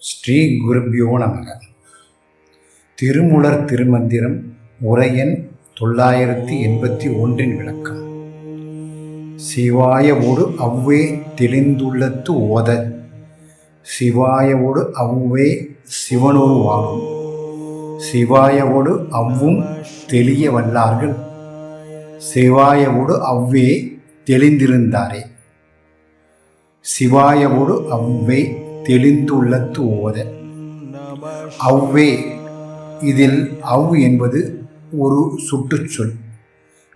ஸ்ரீ குருபியோ நமக. திருமுலர் திருமந்திரம் உரையன் தொள்ளாயிரத்தி எண்பத்தி ஒன்றின் விளக்கம். சிவாயவோடு அவ்வே தெளிந்துள்ளத்து ஓத. சிவாயவோடு அவ்வே சிவனொருவாகும் சிவாயவோடு அவ்வும் தெளிய வல்லார்கள். சிவாயவோடு அவ்வே தெளிந்திருந்தாரே. சிவாயவோடு அவ்வே தெளிந்துள்ளத்து ஓத அவ்வே இதில் அவ் என்பது ஒரு சுட்டுச்சொல்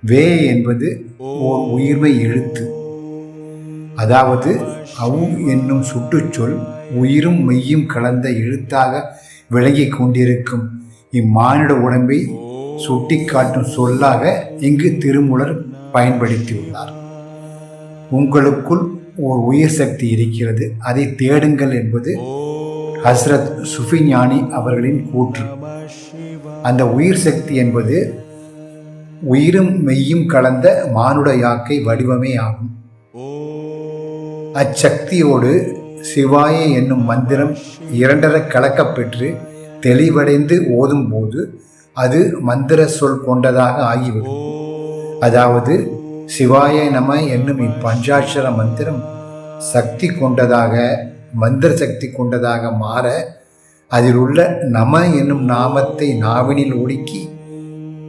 வே என்பது ஓர் உயிர்மை எழுத்து. அதாவது அவ் என்னும் சுட்டுச்சொல் உயிரும் மெய்யும் கலந்த எழுத்தாக விளங்கிக் கொண்டிருக்கும். இம்மானிட உடம்பை சுட்டிக்காட்டும் சொல்லாக இங்கு திருமூலர் பயன்படுத்தியுள்ளார். உங்களுக்குள் ஓர் உயிர் சக்தி இருக்கிறது. அதை தேடுங்கள் என்பது ஹஸ்ரத் சுஃபி ஞானி அவர்களின் கூற்று. அந்த உயிர் சக்தி என்பது உயிரும் மெய்யும் கலந்த மானுட யாக்கை வடிவமே ஆகும். அச்சக்தியோடு சிவாய என்னும் மந்திரம் இரண்டர கலக்கப்பெற்று தெளிவடைந்து ஓதும்போது அது மந்திர சொல் கொண்டதாக ஆகிவிடும். அதாவது சிவாய நம என்னும் இப்பஞ்சாட்சர மந்திரம் சக்தி கொண்டதாக மந்திர சக்தி கொண்டதாக மாற அதில் உள்ள நம என்னும் நாமத்தை நாவினில் ஒடுக்கி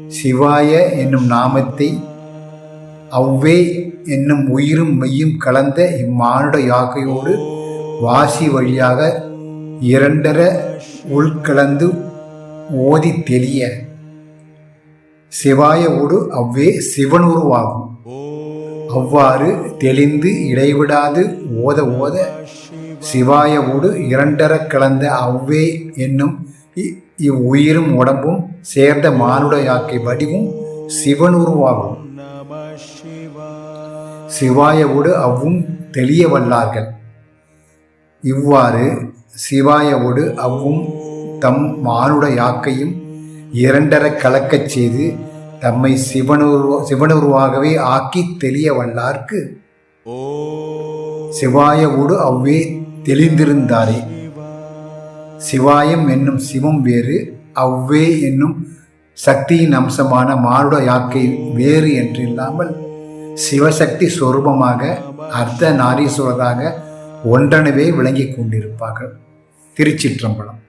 சிவாய என்னும் நாமத்தை அவ்வே என்னும் உயிரும் மெய்யும் கலந்த இம்மானுட யாக்கையோடு வாசி வழியாக இரண்டர உள்கலந்து ஓதி தெளிய. சிவாயவோடு அவ்வே சிவன் உருவாகும் அவ்வாறு தெளிந்து இடைவிடாது ஓத ஓத. சிவாயவோடு இரண்டர கலந்த அவ்வே என்னும் இ- இவ்வுயிரும் உடம்பும் சேர்ந்த மானுட யாக்கை வடிவும் சிவன் உருவாகும். சிவாயவோடு அவ்வும் தெளிய வல்லார்கள் இவ்வாறு சிவாயவோடு அவ்வும் தம் மானுட யாக்கையும் இரண்டர கலக்கச் செய்து தம்மை சிவனுருவ சிவனுருவாகவே ஆக்கி தெளிய வல்லார்க்கு. சிவாயவோடு அவ்வே தெளிந்திருந்தாரே. சிவாயம் என்னும் சிவம் வேறு அவ்வே என்னும் சக்தியின் அம்சமான மானுட யாக்கை வேறு என்றில்லாமல் சிவசக்தி சொரூபமாக அர்த்த நாரீஸ்வரராக ஒன்றனவே விளங்கிக் கொண்டிருப்பார்கள். திருச்சிற்றம்பலம்.